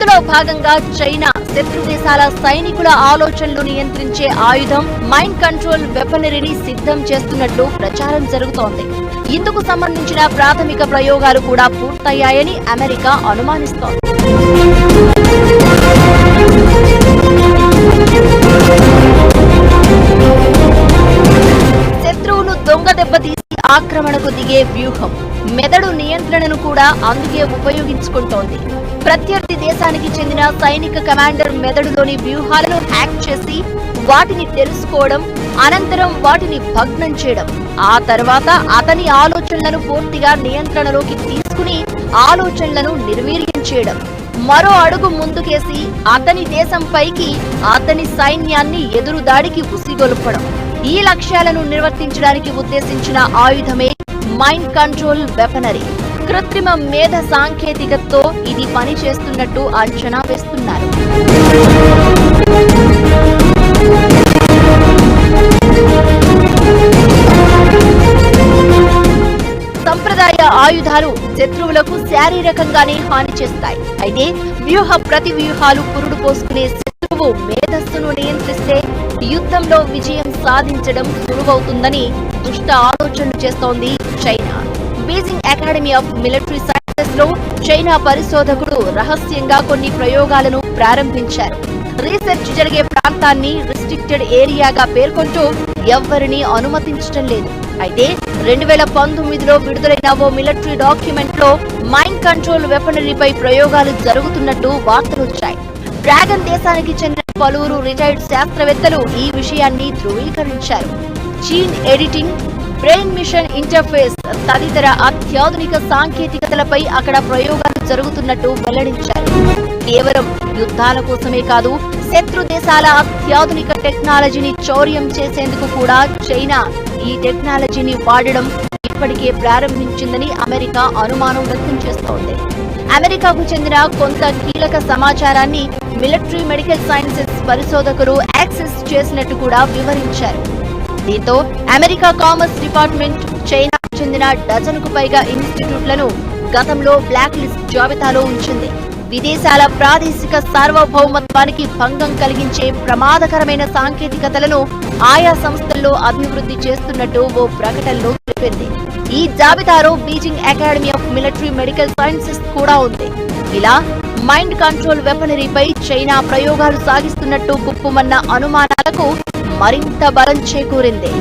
ఇందులో భాగంగా చైనా శత్రు దేశాల సైనికుల ఆలోచనలు నియంత్రించే ఆయుధం మైండ్ కంట్రోల్ వెపనరీని సిద్ధం చేస్తున్నట్లు ప్రచారం జరుగుతోంది. ఇందుకు సంబంధించిన ప్రాథమిక ప్రయోగాలు కూడా పూర్తయ్యాయని అమెరికా అనుమానిస్తోంది. శత్రువును దొంగ దెబ్బతీసి ఆక్రమణకు దిగే వ్యూహం. మెదడు నియంత్రణను కూడా అందుకే ఉపయోగించుకుంటోంది. ప్రత్యర్థి దేశానికి చెందిన సైనిక కమాండర్ మెదడులోని వ్యూహాలను హ్యాక్ చేసి వాటిని తెలుసుకోవడం అనంతరం వాటిని భగ్నం చేయడం ఆ తర్వాత అతని ఆలోచనలను పూర్తిగా నియంత్రణలోకి తీసుకుని ఆలోచనలను నిర్వీర్యం చేయడం. మరో అడుగు ముందుకేసి అతని దేశంపైకి అతని సైన్యాన్ని ఎదురుదాడికి ఉసిగొల్పడం. ఈ లక్ష్యాలను నిర్వర్తించడానికి ఉద్దేశించిన ఆయుధమే మైండ్ కంట్రోల్ వెపనరీ. కృత్రిమ మేధ సాంకేతికతతో ఇది పని చేస్తున్నట్టు అంచనా వేస్తున్నారు. సంప్రదాయ ఆయుధాలు శత్రువులకు శారీరకంగానే హాని చేస్తాయి. అయితే వ్యూహ ప్రతి వ్యూహాలు పురుడు పోసుకునే శత్రువు మేధస్సును నియంత్రిస్తే యుద్ధంలో విజయం సాధించడం సులువవుతుందని దుష్ట ఆలోచనలు చేస్తోంది China. Beijing academy of military సైన్సెస్లో China పరిశోధకుడు రహస్యంగా కొన్ని ప్రయోగాలను ప్రారంభించారు. రీసెర్చ్ జరిగే ప్రాంతాన్ని రిస్ట్రిక్టెడ్ ఏరియాగా పేర్కొంటూ ఎవ్వరినీ అనుమతించడం లేదు. అయితే రెండు వేల పంతొమ్మిదిలో విడుదలైన ఓ మిలిటరీ డాక్యుమెంట్లో మైండ్ కంట్రోల్ వెపనరీపై ప్రయోగాలు జరుగుతున్నట్టు వార్తలు వచ్చాయి. డ్రాగన్ దేశానికి చెందిన పలువురు రిటైర్డ్ శాస్త్రవేత్తలు ఈ విషయాన్ని ధృవీకరించారు. Gene editing brain machine interface తదితర అత్యాధునిక సాంకేతికతలపై అక్కడ ప్రయోగాలు జరుగుతున్నట్టు వెల్లడించారు. కేవలం యుద్ధాల కోసమే కాదు శత్రు దేశాల అత్యాధునిక టెక్నాలజీని చౌర్యం చేసేందుకు కూడా చైనా ఈ టెక్నాలజీని వాడడం ఇప్పటికే ప్రారంభించిందని అమెరికా అనుమానం వ్యక్తం చేస్తోంది. అమెరికాకు చెందిన కొంత కీలక సమాచారాన్ని మిలిటరీ మెడికల్ సైన్సెస్ పరిశోధకులు యాక్సెస్ చేసినట్టు కూడా వివరించారు. దీంతో అమెరికా కామర్స్ డిపార్ట్మెంట్ చైనాకు చెందిన డజన్కు పైగా ఇన్స్టిట్యూట్లను గతంలో బ్లాక్ లిస్ట్ జాబితాలో ఉంచింది. విదేశాల ప్రాదేశిక సార్వభౌమత్వానికి భంగం కలిగించే ప్రమాదకరమైన సాంకేతికతలను ఆయా సంస్థల్లో అభివృద్ధి చేస్తున్నట్టు ఓ ప్రకటనలో తెలిపింది. ఈ జాబితాలో Beijing academy of military medical sciences కూడా ఉంది. ఇలా మైండ్ కంట్రోల్ వెపనరీపై చైనా ప్రయోగాలు సాగిస్తున్నట్టు గుప్పుమన్న అనుమానాలకు మరింత బలం చేకూరింది.